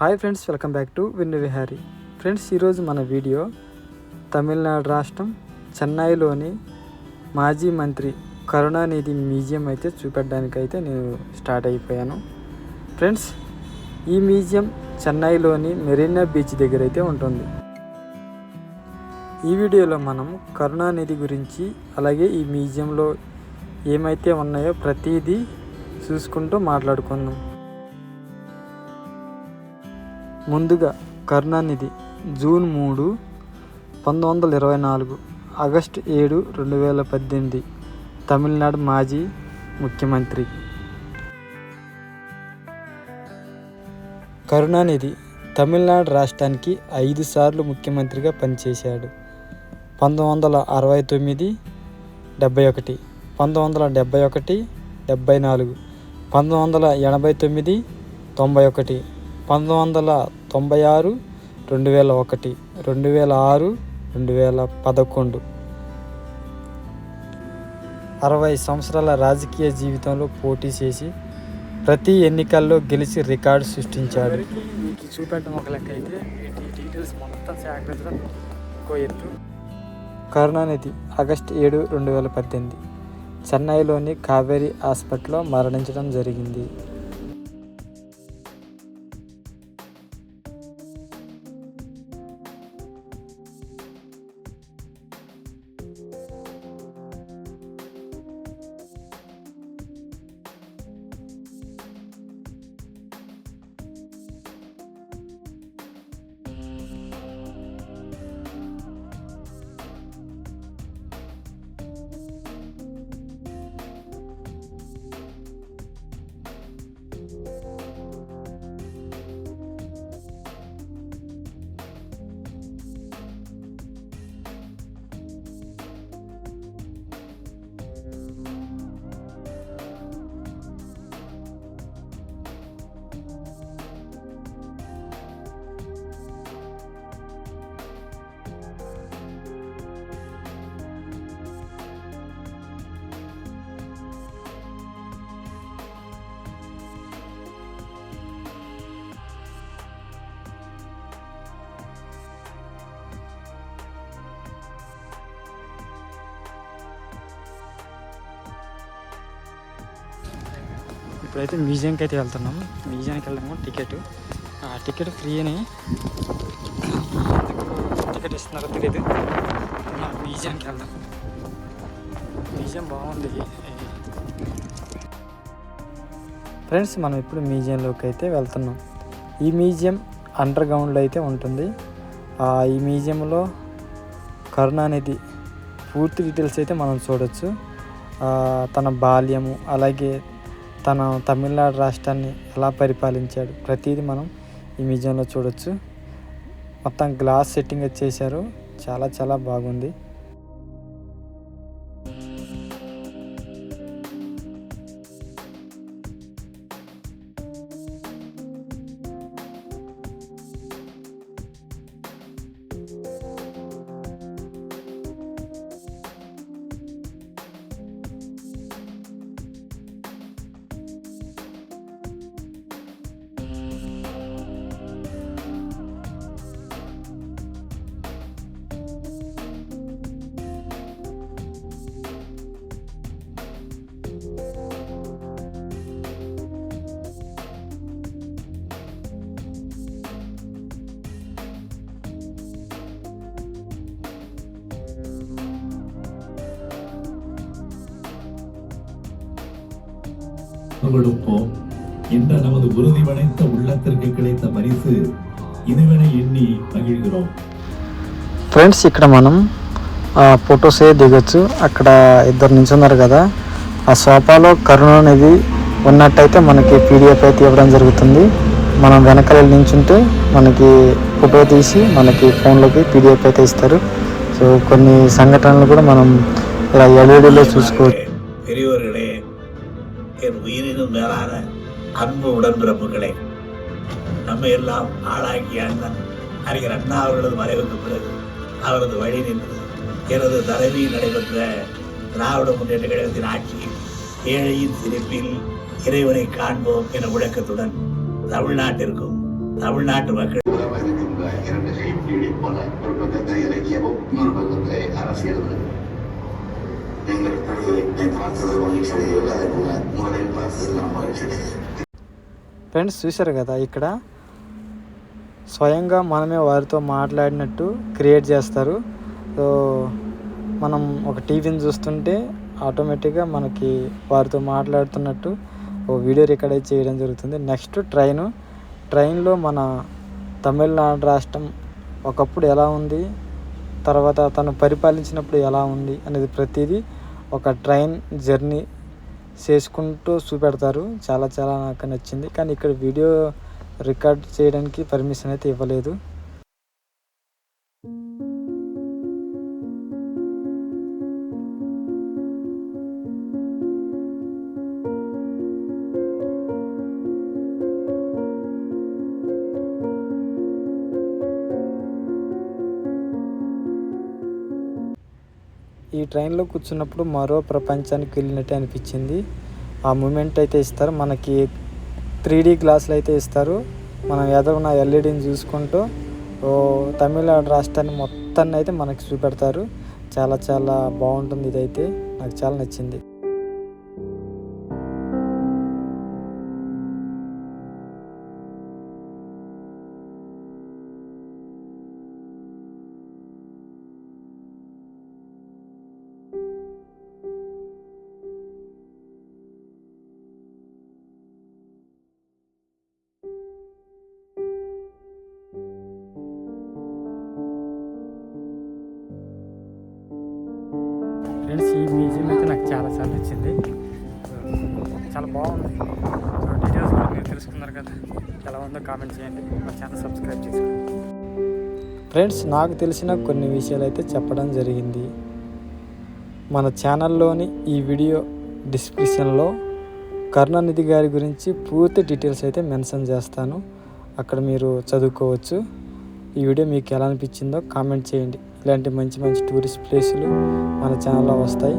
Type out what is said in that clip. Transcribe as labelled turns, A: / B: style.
A: Hi friends welcome back to Vinnu Vihari. Friends ఈరోజు మన video Tamil Nadu రాష్ట్రం చెన్నైలోని మాజీ మంత్రి కరుణానిధి మ్యూజియం అయితే చూపెట్టడానికైతే నేను స్టార్ట్ అయిపోయాను. ఫ్రెండ్స్ ఈ మ్యూజియం చెన్నైలోని మెరీనా బీచ్ దగ్గర అయితే ఉంటుంది. ఈ వీడియోలో మనం కరుణానిధి గురించి అలాగే ఈ మ్యూజియంలో ఏమైతే ఉన్నాయో ప్రతిదీ చూసుకుంటూ మాట్లాడుకుందాం. ముందుగా కరుణానిధి జూన్ మూడు పంతొమ్మిది వందల ఇరవై నాలుగు ఆగస్టు ఏడు రెండు వేల పద్దెనిమిది తమిళనాడు మాజీ ముఖ్యమంత్రి. కరుణానిధి తమిళనాడు రాష్ట్రానికి ఐదు సార్లు ముఖ్యమంత్రిగా పనిచేశాడు. పంతొమ్మిది వందల అరవై తొమ్మిది డెబ్బై ఒకటి పంతొమ్మిది వందల డెబ్బై ఒకటి డెబ్బై నాలుగు పంతొమ్మిది వందల ఎనభై తొమ్మిది తొంభై ఒకటి పంతొమ్మిది వందల తొంభై ఆరు రెండు వేల ఒకటి రెండు వేల ఆరు రెండు వేల పదకొండు. అరవై సంవత్సరాల రాజకీయ జీవితంలో పోటీ చేసి ప్రతి ఎన్నికల్లో గెలిచి రికార్డు సృష్టించాడు. మీకు చూపెట్టడం ఒక లెక్క అయితే వీటి డీటెయిల్స్ మొత్తం సేకరించడం ఇంకో ఎత్తు. కరుణానిధి ఆగస్ట్ ఏడు రెండు వేల పద్దెనిమిది. చెన్నైలోని కావేరీ హాస్పిటల్లో మరణించడం జరిగింది. ఇప్పుడైతే మ్యూజియంకి అయితే వెళ్తున్నాం మ్యూజియంకి వెళ్ళాము టికెట్. ఆ టికెట్ ఫ్రీ అని టికెట్ ఇస్తున్నారో తెలియదు మ్యూజియంకి వెళ్దాం. మ్యూజియం బాగుంది. ఫ్రెండ్స్ మనం ఇప్పుడు మ్యూజియంలోకి అయితే వెళ్తున్నాం. ఈ మ్యూజియం అండర్ గ్రౌండ్లో అయితే ఉంటుంది. ఈ మ్యూజియంలో కరుణానిధి పూర్తి డీటెయిల్స్ అయితే మనం చూడొచ్చు. తన బాల్యము అలాగే తన తమిళనాడు రాష్ట్రాన్ని ఎలా పరిపాలించాడు ప్రతిదీ మనం ఈ మ్యూజియంలో చూడొచ్చు. మొత్తం గ్లాస్ సెట్టింగ్ చేశారు చాలా చాలా బాగుంది.
B: கொடுப்போம் என்ற நமது உறுதி படைத்த உள்ளத்திற்கு கிடைத்த பரிசு இதுவென எண்ணி மகிழ்கிறோம்
A: ఫ్రెండ్స్ ఇక్కడ మనం ఫొటోస్ ఏ దిగొచ్చు అక్కడ ఇద్దరు నించున్నారు కదా ఆ సోఫాలో కరుణ అనేది ఉన్నట్టయితే మనకి పీడిఎఫ్ అయితే ఇవ్వడం జరుగుతుంది మనం వెనకాల నించుంటే మనకి ఫోటో తీసి మనకి ఫోన్లోకి పీడిఎఫ్ అయితే ఇస్తారు సో కొన్ని సంఘటనలు కూడా మనం ఇలా ఎల్ఈడిలో చూసుకోవచ్చు
B: பெரியோர்களே என் உயிரினும் மேலான அன்பு உடன்பிறப்புகளே நம்ம எல்லாம் ஆளாக்கிய அண்ணன் அறிஞர் அண்ணா அவர்களது மறைவுக்கு பிறகு அவரது வழி நின்று எனது தலைமையில் நடைபெற்ற திராவிட முன்னேற்ற கழகத்தின் ஆட்சியில் ஏழையின் சிரிப்பில் இறைவனை காண்போம் என முழக்கத்துடன் தமிழ்நாட்டிற்கும் தமிழ்நாட்டு மக்கள்
C: இரண்டு கைப்பிடி போல ஒரு பக்கத்தை இலக்கியமும் இன்னொரு பக்கத்தை அரசியலும் எங்கள் பணியை பார்த்தது மகிழ்ச்சி அடையவில்லை அதே போல உங்களை பார்த்தது நான் மகிழ்ச்சி அடைகிறேன்
A: ఫ్రెండ్స్ చూశారు కదా ఇక్కడ స్వయంగా మనమే వారితో మాట్లాడినట్టు క్రియేట్ చేస్తారు సో మనం ఒక టీవీని చూస్తుంటే ఆటోమేటిక్గా మనకి వారితో మాట్లాడుతున్నట్టు ఓ వీడియో రికార్డ్ అయితే చేయడం జరుగుతుంది నెక్స్ట్ ట్రైన్ ట్రైన్లో మన తమిళనాడు రాష్ట్రం ఒకప్పుడు ఎలా ఉంది తర్వాత తను పరిపాలించినప్పుడు ఎలా ఉంది అనేది ప్రతిదీ ఒక ట్రైన్ జర్నీ చేసుకుంటూ చూపెడతారు. చాలా చాలా నాకు నచ్చింది. కానీ ఇక్కడ వీడియో రికార్డ్ చేయడానికి పర్మిషన్ అయితే ఇవ్వలేదు. ఈ ట్రైన్లో కూర్చున్నప్పుడు మరో ప్రపంచానికి వెళ్ళినట్టే అనిపించింది. ఆ మూమెంట్ అయితే ఇస్తారు. మనకి త్రీ డీ గ్లాసులు అయితే ఇస్తారు. మనం ఎదురున్న ఎల్ఈడిని చూసుకుంటూ ఓ తమిళనాడు రాష్ట్రాన్ని మొత్తాన్ని అయితే మనకి చూపెడతారు. చాలా చాలా బాగుంటుంది ఇదైతే. నాకు చాలా నచ్చింది. ఈ మ్యూజియం అయితే నాకు చాలా చాలా నచ్చింది. చాలా బాగుంది. సో డీటెయిల్స్ కూడా మీరు తెలుసుకున్నారు కదా. ఎలా ఉందో కామెంట్ చేయండి. మా ఛానల్ సబ్స్క్రైబ్ చేసుకోండి. ఫ్రెండ్స్ నాకు తెలిసిన కొన్ని విషయాలు అయితే చెప్పడం జరిగింది. మన ఛానల్లోని ఈ వీడియో డిస్క్రిప్షన్లో కరుణానిధి గారి గురించి పూర్తి డీటెయిల్స్ అయితే మెన్షన్ చేస్తాను. అక్కడ మీరు చదువుకోవచ్చు. ఈ వీడియో మీకు ఎలా అనిపించిందో కామెంట్ చేయండి. ఇలాంటి మంచి మంచి టూరిస్ట్ ప్లేసులు మన ఛానల్లో వస్తాయి.